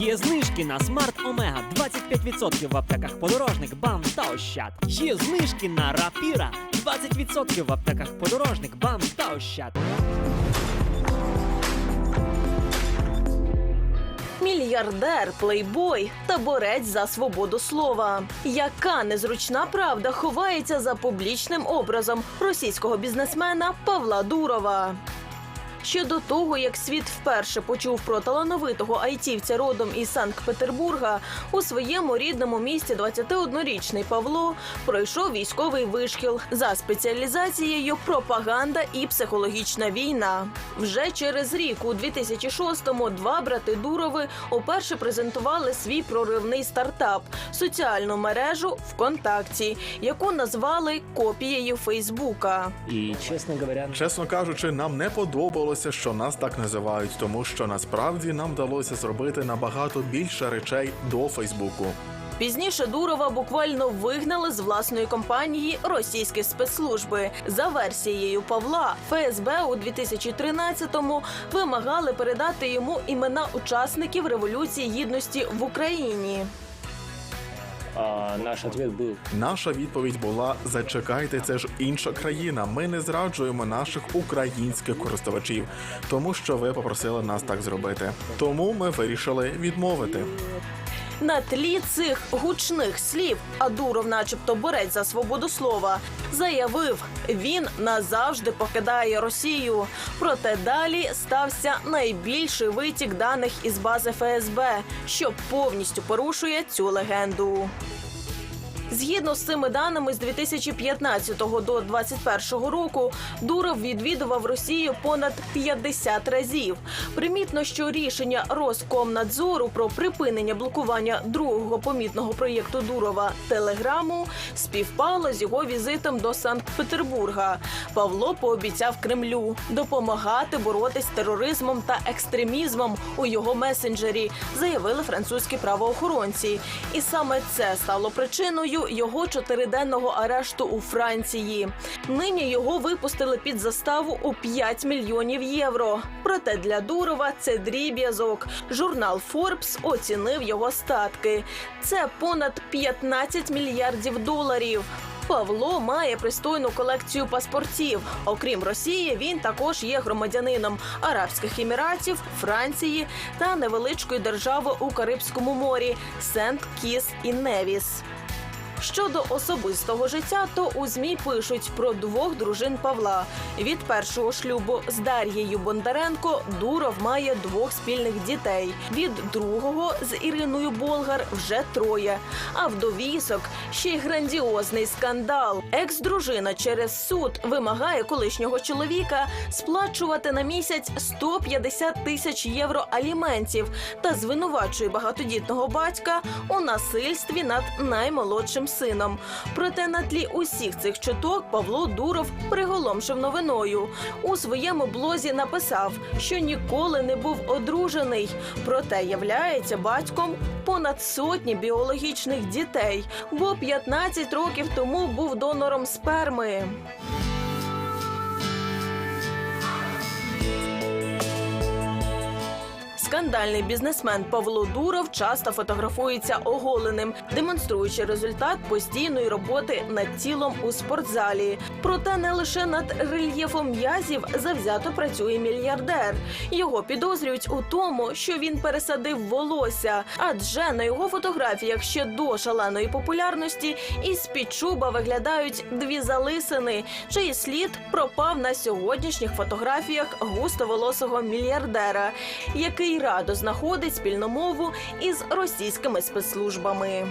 Є знижки на Смарт Омега 25% в аптеках подорожник, БАМ та Ощад. Є знижки на Рапіра 20% в аптеках подорожник, БАМ та Ощад. Мільярдер, плейбой та борець за свободу слова. Яка незручна правда ховається за публічним образом російського бізнесмена Павла Дурова? Ще до того, як світ вперше почув про талановитого айтівця родом із Санкт-Петербурга, у своєму рідному місті 21-річний Павло пройшов військовий вишкіл за спеціалізацією пропаганда і психологічна війна. Вже через рік, у 2006-му, два брати Дурови уперше презентували свій проривний стартап соціальну мережу ВКонтакті, яку назвали копією Фейсбука. І, чесно говоря, Чесно кажучи, нам не подобалося, що нас так називають, тому що насправді нам вдалося зробити набагато більше речей до Фейсбуку. Пізніше Дурова буквально вигнали з власної компанії російські спецслужби. За версією Павла, ФСБ у 2013-му вимагали передати йому імена учасників революції гідності в Україні. А наш відповідь був. Наша відповідь була: зачекайте, це ж інша країна. Ми не зраджуємо наших українських користувачів, тому що ви попросили нас так зробити. Тому ми вирішили відмовити. На тлі цих гучних слів, Адуров, начебто, борець за свободу слова, заявив, він назавжди покидає Росію. Проте далі стався найбільший витік даних із бази ФСБ, що повністю порушує цю легенду. Згідно з цими даними, з 2015 до 2021 року Дуров відвідував Росію понад 50 разів. Примітно, що рішення Роскомнадзору про припинення блокування другого помітного проєкту Дурова Телеграму співпало з його візитом до Санкт-Петербурга. Павло пообіцяв Кремлю допомагати боротись з тероризмом та екстремізмом у його месенджері, заявили французькі правоохоронці. І саме це стало причиною його чотириденного арешту у Франції. Нині його випустили під заставу у 5 мільйонів євро. Проте для Дурова це дріб'язок. Журнал Forbes оцінив його статки. Це понад 15 мільярдів доларів. Павло має пристойну колекцію паспортів. Окрім Росії, він також є громадянином Арабських Еміратів, Франції та невеличкої держави у Карибському морі Сент Кіс і Невіс. Щодо особистого життя, то у змі пишуть про двох дружин Павла. Від першого шлюбу з Дар'єю Бондаренко Дуров має двох спільних дітей. Від другого з Іриною Болгар вже троє. А в довісок ще й грандіозний скандал. Екс-дружина через суд вимагає колишнього чоловіка сплачувати на місяць 150 тисяч євро аліментів та звинувачує багатодітного батька у насильстві над наймолодшим сином. Проте на тлі усіх цих чуток Павло Дуров приголомшив новиною. У своєму блозі написав, що ніколи не був одружений, проте являється батьком понад сотні біологічних дітей, бо 15 років тому був донором сперми. Скандальний бізнесмен Павло Дуров часто фотографується оголеним, демонструючи результат постійної роботи над тілом у спортзалі. Проте не лише над рельєфом м'язів завзято працює мільярдер. Його підозрюють у тому, що він пересадив волосся, адже на його фотографіях ще до шаленої популярності із під чуба виглядають дві залисини, чиї слід пропав на сьогоднішніх фотографіях густоволосого мільярдера, який радо знаходить спільну мову із російськими спецслужбами.